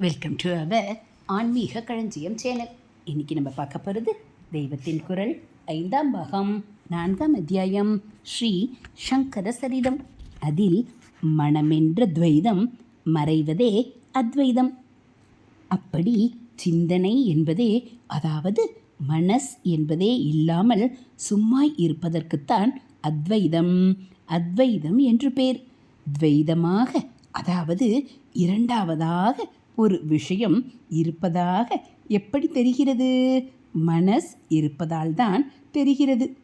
Welcome to our ஆன்மீக களஞ்சியம் channel. இன்னைக்கு நம்ம பார்க்க போகிறது தெய்வத்தின் குரல் ஐந்தாம் பாகம் நான்காம் அத்தியாயம் ஸ்ரீ சங்கர சரிதம். அதில் மனமென்ற துவைதம் மறைவதே அத்வைதம். அப்படி சிந்தனை என்பதே அதாவது மனஸ் என்பதே இல்லாமல் சும்மாய் இருப்பதற்குத்தான் அத்வைதம். அத்வைதம் என்று பேர். துவைதமாக அதாவது இரண்டாவதாக ஒரு விஷயம் இருப்பதாக எப்படி தெரிகிறது? மனஸ் இருப்பதால் தான் தெரிகிறது.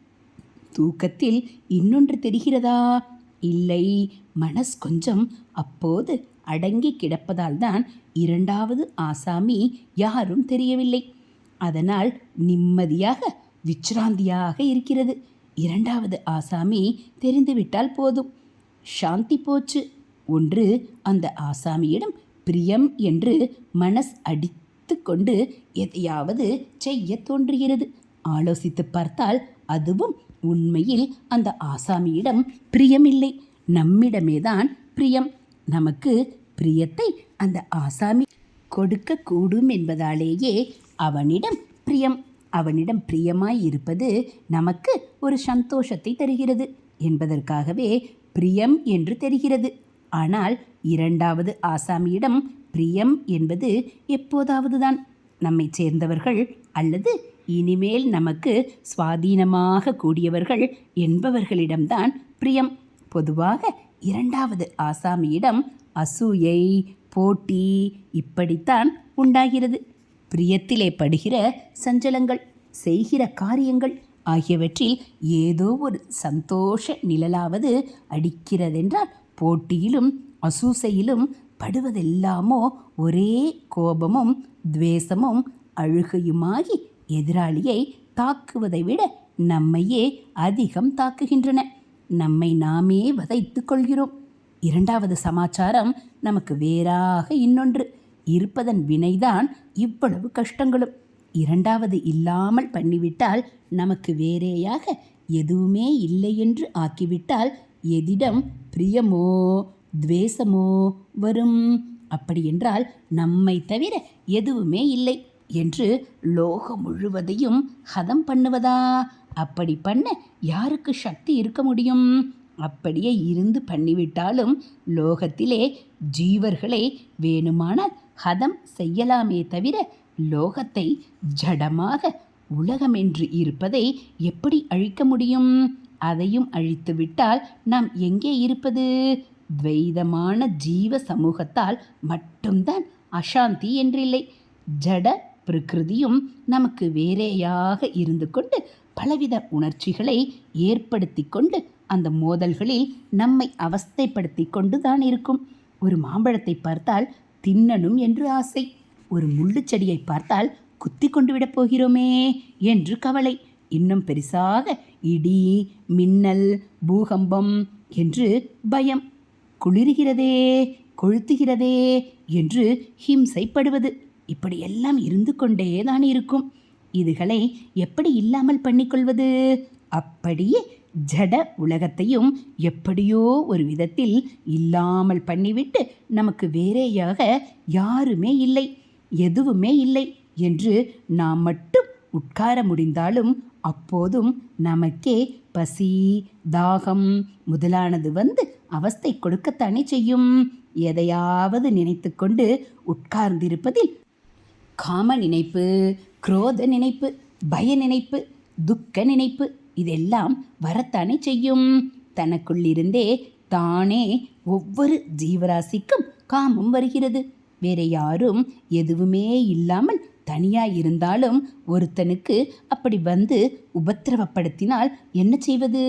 தூக்கத்தில் இன்னொன்று தெரிகிறதா? இல்லை. மனஸ் கொஞ்சம் அப்போது அடங்கி கிடப்பதால் தான் இரண்டாவது ஆசாமி யாரும் தெரியவில்லை. அதனால் நிம்மதியாக விச்ராந்தியாக இருக்கிறது. இரண்டாவது ஆசாமி தெரிந்துவிட்டால் போதும். சாந்தி போச்சு. ஒன்று அந்த ஆசாமியிடம் பிரியம் என்று மனஸ் அடித்து கொண்டு எதையாவது செய்ய தோன்றுகிறது. ஆலோசித்து பார்த்தால் அதுவும் உண்மையில் அந்த ஆசாமியிடம் பிரியமில்லை. நம்மிடமேதான் பிரியம். நமக்கு பிரியத்தை அந்த ஆசாமி கொடுக்கக்கூடும் என்பதாலேயே அவனிடம் பிரியம். அவனிடம் பிரியமாய் இருப்பது நமக்கு ஒரு சந்தோஷத்தை தருகிறது என்பதற்காகவே பிரியம் என்று தெரிகிறது. ஆனால் இரண்டாவது ஆசாமியிடம் பிரியம் என்பது எப்போதாவது தான் நம்மை சேர்ந்தவர்கள் அல்லது இனிமேல் நமக்கு சுவாதீனமாக கூடியவர்கள் என்பவர்களிடம்தான் பிரியம். பொதுவாக இரண்டாவது ஆசாமியிடம் அசூயை போட்டி இப்படித்தான் உண்டாகிறது. பிரியத்திலே படுகிற சஞ்சலங்கள் செய்கிற காரியங்கள் ஆகியவற்றில் ஏதோ ஒரு சந்தோஷ நிழலாவது அடிக்கிறதென்றால் போட்டியிலும் அசூசையிலும் படுவதெல்லாமோ ஒரே கோபமும் துவேஷமும் அழுகையுமாகி எதிராளியை தாக்குவதை விட நம்மையே அதிகம் தாக்குகின்றன. நம்மை நாமே வதைத்து கொள்கிறோம். இரண்டாவது சமாச்சாரம் நமக்கு வேறாக இன்னொன்று. இருப்பதன் வினைதான் இவ்வளவு கஷ்டங்களும். இரண்டாவது இல்லாமல் பண்ணிவிட்டால் நமக்கு வேறேயாக எதுவுமே இல்லை என்று ஆக்கிவிட்டால் எதிடம் பிரியமோ துவேஷமோ வரும். அப்படியென்றால் நம்மை தவிர எதுவுமே இல்லை என்று லோகம் முழுவதையும் ஹதம் பண்ணுவதா? அப்படி பண்ண யாருக்கு சக்தி இருக்க முடியும்? அப்படியே இருந்து பண்ணிவிட்டாலும் லோகத்திலே ஜீவர்களை வேணுமானால் ஹதம் செய்யலாமே தவிர லோகத்தை ஜடமாக உலகமென்று இருப்பதை எப்படி அழிக்க முடியும்? அதையும் அழித்துவிட்டால் நாம் எங்கே இருப்பது? துவைதமான ஜீவ சமூகத்தால் மட்டும்தான் அசாந்தி என்றில்லை. ஜட பிரகிருதியும் நமக்கு வேறேயாக இருந்து கொண்டு பலவித உணர்ச்சிகளை ஏற்படுத்தி கொண்டு அந்த மோதல்களில் நம்மை அவஸ்தைப்படுத்தி கொண்டு தான் இருக்கும். ஒரு மாம்பழத்தை பார்த்தால் தின்னணும் என்று ஆசை. ஒரு முள்ளுச் செடியை பார்த்தால் குத்தி கொண்டு விடப் போகிறோமே என்று கவலை. இன்னும் பெரிசாக இடி மின்னல் பூகம்பம் என்று பயம். குளிர்கிறதே கொளுத்துகிறதே என்று ஹிம்சைப்படுவது. இப்படியெல்லாம் இருந்து கொண்டேதான் இருக்கும். இதுகளை எப்படி இல்லாமல் பண்ணிக்கொள்வது? அப்படியே ஜட உலகத்தையும் எப்படியோ ஒரு விதத்தில் இல்லாமல் பண்ணிவிட்டு நமக்கு வேறேயாக யாருமே இல்லை எதுவுமே இல்லை என்று நாம் மட்டும் உட்கார முடிந்தாலும் அப்போதும் நமக்கே பசி தாகம் முதலானது வந்து அவஸ்தை கொடுக்கத்தானே செய்யும். எதையாவது நினைத்து கொண்டு உட்கார்ந்திருப்பதில் காம நினைப்பு குரோத நினைப்பு பய நினைப்பு துக்க நினைப்பு இதெல்லாம் வரத்தானே செய்யும். தனக்குள்ளிருந்தே தானே ஒவ்வொரு ஜீவராசிக்கும் காமம் வருகிறது. வேற யாரும் எதுவுமே இல்லாமல் தனியாக இருந்தாலும் ஒருத்தனுக்கு அப்படி வந்து உபத்திரவப்படுத்தினால் என்ன செய்வது?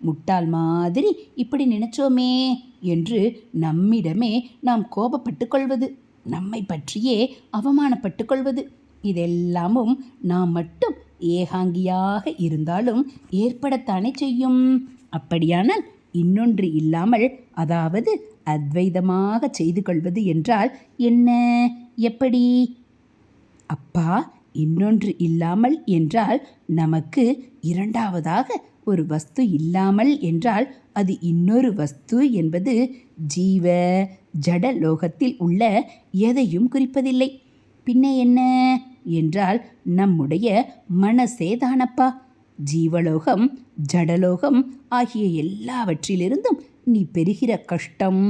முட்டாள் மாதிரி இப்படி நினைச்சோமே என்று நம்மிடமே நாம் கோபப்பட்டு கொள்வது நம்மை பற்றியே அவமானப்பட்டு கொள்வது. இதெல்லாமும் நாம் மட்டும் ஏகாங்கியாக இருந்தாலும் ஏற்படத்தானே செய்யும். அப்படியானால் இன்னொன்று இல்லாமல் அதாவது அத்வைதமாக செய்து கொள்வது என்றால் என்ன? எப்படி? அப்பா இன்னொன்று இல்லாமல் என்றால் நமக்கு இரண்டாவதாக ஒரு வஸ்து இல்லாமல் என்றால் அது இன்னொரு வஸ்து என்பது ஜீவ ஜட லோகத்தில் உள்ள எதையும் குறிப்பதில்லை. பின்ன என்ன? என்றால் நம்முடைய மனசேதானப்பா. ஜீவலோகம் ஜடலோகம் ஆகிய எல்லாவற்றிலிருந்தும் நீ பெறுகிற கஷ்டம்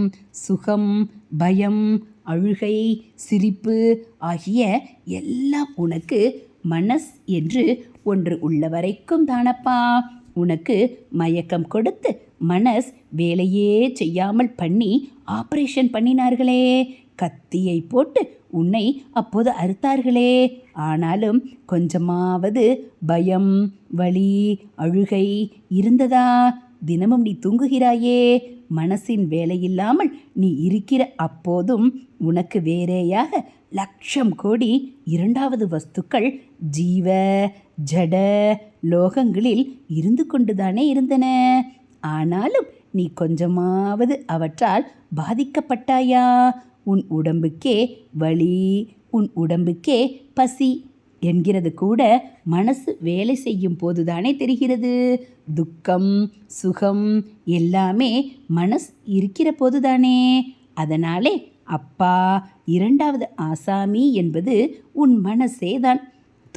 சுகம் பயம் அழுகை சிரிப்பு ஆகிய எல்லாம் உனக்கு மனஸ் என்று ஒன்று உள்ள வரைக்கும் தானப்பா. உனக்கு மயக்கம் கொடுத்து மனஸ் வேலையே செய்யாமல் பண்ணி ஆபரேஷன் பண்ணினார்களே. கத்தியை போட்டு உன்னை அப்போது அறுத்தார்களே. ஆனாலும் கொஞ்சமாவது பயம் வலி அழுகை இருந்ததா? தினமும் நீ தூங்குகிறாயே. மனசின் வேலையில்லாமல் நீ இருக்கிற அப்போதும் உனக்கு வேறேயாக லட்சம் கோடி இரண்டாவது வஸ்துக்கள் ஜீவ ஜட லோகங்களில் இருந்து கொண்டுதானே இருந்தன. ஆனாலும் நீ கொஞ்சமாவது அவற்றால் பாதிக்கப்பட்டாயா? உன் உடம்புக்கே வலி உன் உடம்புக்கே பசி என்கிறது கூட மனசு வேலை செய்யும் போதுதானே தெரிகிறது. துக்கம் சுகம் எல்லாமே மனசு இருக்கிற போதுதானே. அதனாலே அப்பா இரண்டாவது ஆசாமி என்பது உன் மனசேதான்.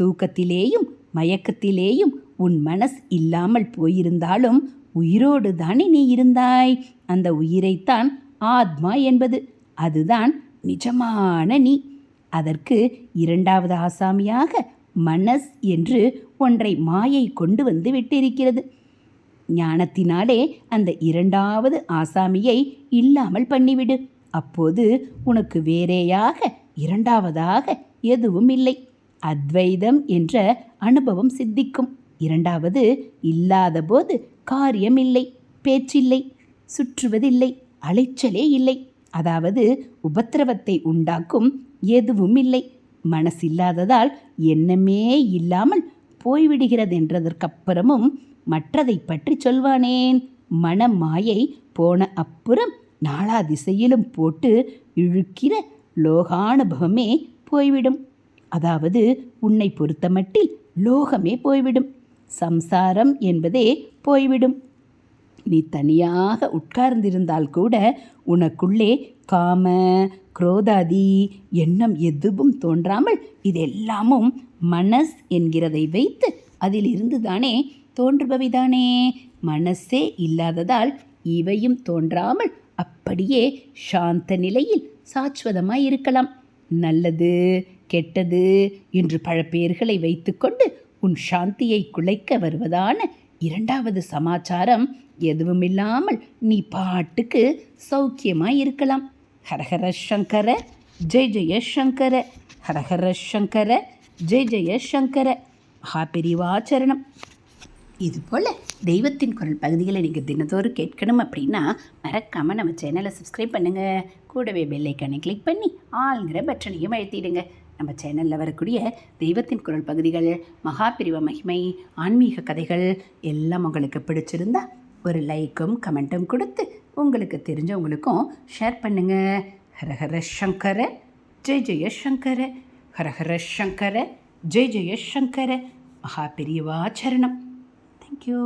தூக்கத்திலேயும் மயக்கத்திலேயும் உன் மனசு இல்லாமல் போயிருந்தாலும் உயிரோடு தானே நீ இருந்தாய். அந்த உயிரைத்தான் ஆத்மா என்பது. அதுதான் நிஜமான நீ. அதற்கு இரண்டாவது ஆசாமியாக மனஸ் என்று ஒன்றை மாயை கொண்டு வந்து விட்டிருக்கிறது. ஞானத்தினாலே அந்த இரண்டாவது ஆசாமியை இல்லாமல் பண்ணிவிடு. அப்போது உனக்கு வேறேயாக இரண்டாவதாக எதுவும் இல்லை. அத்வைதம் என்ற அனுபவம் சித்திக்கும். இரண்டாவது இல்லாத போது காரியம் இல்லை பேச்சில்லை சுற்றுவதில்லை அலைச்சலே இல்லை. அதாவது உபத்திரவத்தை உண்டாக்கும் எதுவும் இல்லை. மனசில்லாததால் எண்ணமே இல்லாமல் போய்விடுகிறதென்றதற்கப்புறமும் மற்றதை பற்றி சொல்வானேன். மனமாயை போன அப்புறம் நாலா திசையிலும் போட்டு இழுக்கிற லோகானுபவமே போய்விடும். அதாவது உன்னை பொறுத்தமட்டில் லோகமே போய்விடும். சம்சாரம் என்பதே போய்விடும். நீ தனியாக உட்கார்ந்திருந்தால் கூட உனக்குள்ளே காம குரோதாதி எண்ணம் எதுவும் தோன்றாமல் இதெல்லாமும் மனஸ் என்கிறதை வைத்து அதிலிருந்து தானே தோன்றுபவைதானே? மனசே இல்லாததால் இவையும் தோன்றாமல் அப்படியே சாந்த நிலையில் சாஸ்வதமாய் இருக்கலாம் நல்லது கெட்டது என்று பல பெயர்களை வைத்துக்கொண்டு உன் சாந்தியை குலைக்க வருவதான இரண்டாவது சமாச்சாரம் எதுவுமில்லாமல் நீ பாட்டுக்கு சௌக்கியமாய் இருக்கலாம் ஹரஹர சங்கர ஜெய் ஜெய சங்கர ஹரஹர சங்கர ஜெய் ஜெய சங்கர. மகாபெரிவாச்சரணம் இதுபோல் தெய்வத்தின் குரல் பகுதிகளை நீங்கள் தினத்தோறும் கேட்கணும் அப்படின்னா மறக்காமல் நம்ம சேனலை சப்ஸ்கிரைப் பண்ணுங்கள் கூடவே பெல்லைக்கானை கிளிக் பண்ணி ஆளுங்கிற பட்டனையும் அழுத்திடுங்க. நம்ம சேனலில் வரக்கூடிய தெய்வத்தின் குரல் பகுதிகள் மகாபிரிவ மகிமை ஆன்மீக கதைகள் எல்லாம் உங்களுக்கு பிடிச்சிருந்தா ஒரு லைக்கும் கமெண்ட்டும் கொடுத்து உங்களுக்கு தெரிஞ்சவங்களுக்கும் ஷேர் பண்ணுங்கள் ஹரஹர சங்கர ஜெய் ஜெய சங்கர ஹரஹர சங்கர ஜெய் ஜெய சங்கர. சரணம். தேங்க்யூ